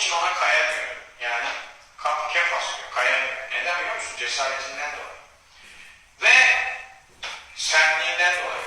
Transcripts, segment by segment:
için ona kayamıyor. Yani kap kef asıyor, kayamıyor. Neden biliyor musun? Cesaretinden dolayı. Ve sertliğinden dolayı.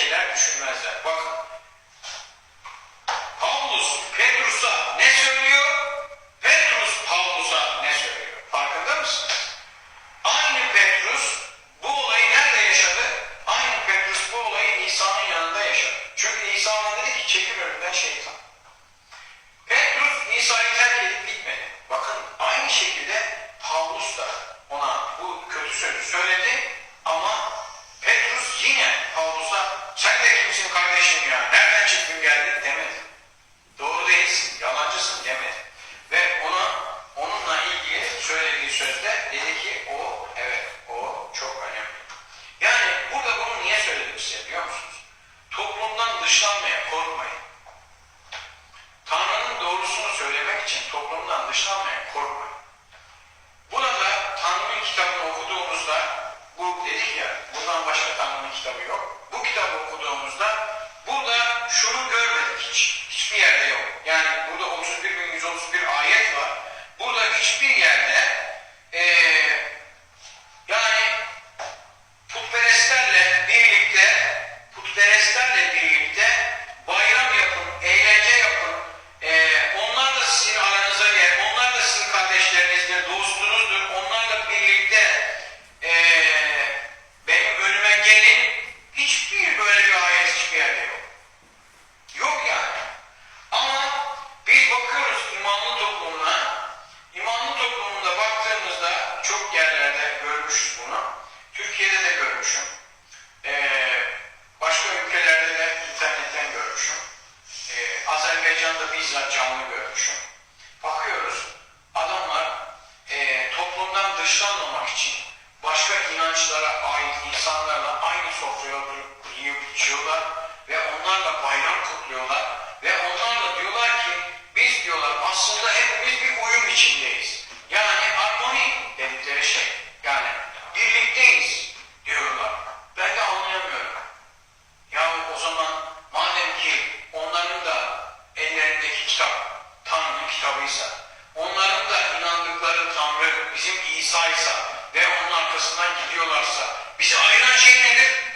şeyler düşünmezler. Bakın de kimsin kardeşim ya? Nereden çıktın geldin demedi. Doğru değilsin, yalancısın demedi. Ve ona onunla ilgili söylediği sözde dedi ki o evet o çok önemli. Yani burada bunu niye söyledim size biliyor musunuz? Toplumdan dışlanmaya korkmayın. Tanrı'nın doğrusunu söylemek için toplumdan dışlanmaya korkmayın. Burada Tanrı'nın kitabını okuduğumuzda bu dedik ya ましたたの人よご来たご子供 ve onlarla bayram kutluyorlar ve onlarla diyorlar ki biz diyorlar aslında hepimiz bir uyum içindeyiz. Yani harmoni dedikleri şey. Yani birlikteyiz diyorlar. Ben de anlayamıyorum. Ya o zaman madem ki onların da ellerindeki kitap Tanrı'nın kitabıysa, onların da inandıkları Tanrı bizim İsa ise ve onun arkasından gidiyorlarsa bizi ayıran şey nedir?